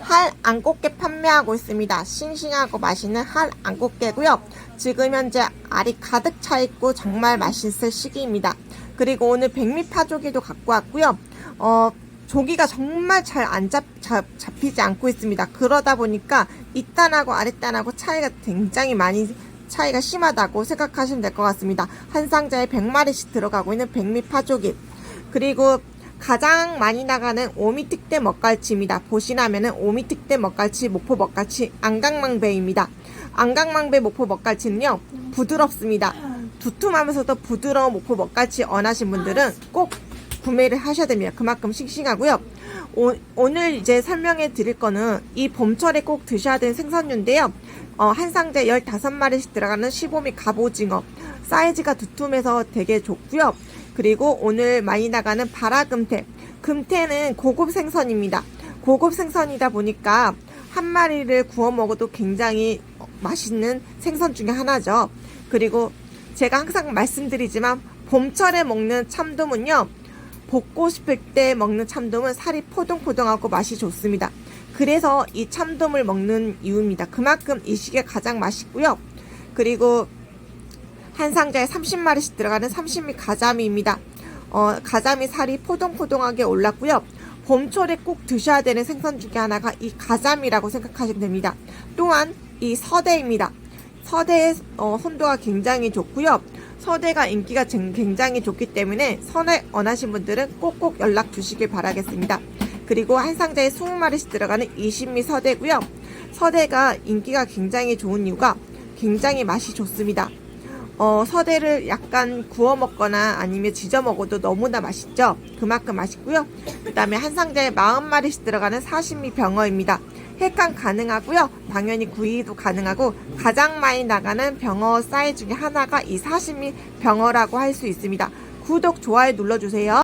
할 안꽃게 판매하고 있습니다. 싱싱하고 맛있는 할 안꽃게고요. 지금 현재 알이 가득 차 있고 정말 맛있을 시기입니다. 그리고 오늘 백미 파조기도 갖고 왔고요. 어, 조기가 정말 잘 안 잡, 잡, 잡히지 않고 있습니다. 그러다 보니까 이단하고 아랫단하고 차이가 굉장히 많이 차이가 심하다고 생각하시면 될 것 같습니다. 한 상자에 100마리씩 들어가고 있는 백미 파조기. 그리고 가장 많이 나가는 오미특대 먹갈치입니다. 보시나면은 오미특대 먹갈치, 목포 먹갈치, 안강망배입니다. 안강망배 목포 먹갈치는요, 부드럽습니다. 두툼하면서도 부드러운 목포 먹갈치 원하신 분들은 꼭 구매를 하셔야 됩니다. 그만큼 싱싱하고요. 오, 늘 이제 설명해 드릴 거는 이 봄철에 꼭 드셔야 되는 생선류인데요. 어, 한 상자에 15마리씩 들어가는 15미 갑오징어. 사이즈가 두툼해서 되게 좋고요. 그리고 오늘 많이 나가는 바라금태. 금태는 고급 생선입니다. 고급 생선이다 보니까 한 마리를 구워 먹어도 굉장히 맛있는 생선 중에 하나죠. 그리고 제가 항상 말씀드리지만 봄철에 먹는 참돔은요. 볶고 싶을 때 먹는 참돔은 살이 포동포동하고 맛이 좋습니다. 그래서 이 참돔을 먹는 이유입니다. 그만큼 이 시기에 가장 맛있고요. 그리고 한 상자에 30마리씩 들어가는 30미 가자미입니다. 어, 가자미 살이 포동포동하게 올랐고요. 봄철에 꼭 드셔야 되는 생선 중에 하나가 이 가자미라고 생각하시면 됩니다. 또한 이 서대입니다. 서대의 어, 선도가 굉장히 좋고요. 서대가 인기가 쟁- 굉장히 좋기 때문에 선에 원하신 분들은 꼭꼭 연락 주시길 바라겠습니다. 그리고 한 상자에 20마리씩 들어가는 20미 서대고요. 서대가 인기가 굉장히 좋은 이유가 굉장히 맛이 좋습니다. 어, 서대를 약간 구워 먹거나 아니면 지져 먹어도 너무나 맛있죠. 그만큼 맛있고요. 그 다음에 한 상자에 40마리씩 들어가는 40미 병어입니다. 횟감 가능하고요. 당연히 구이도 가능하고 가장 많이 나가는 병어 사이즈 중에 하나가 이 40미 병어라고 할 수 있습니다. 구독, 좋아요 눌러주세요.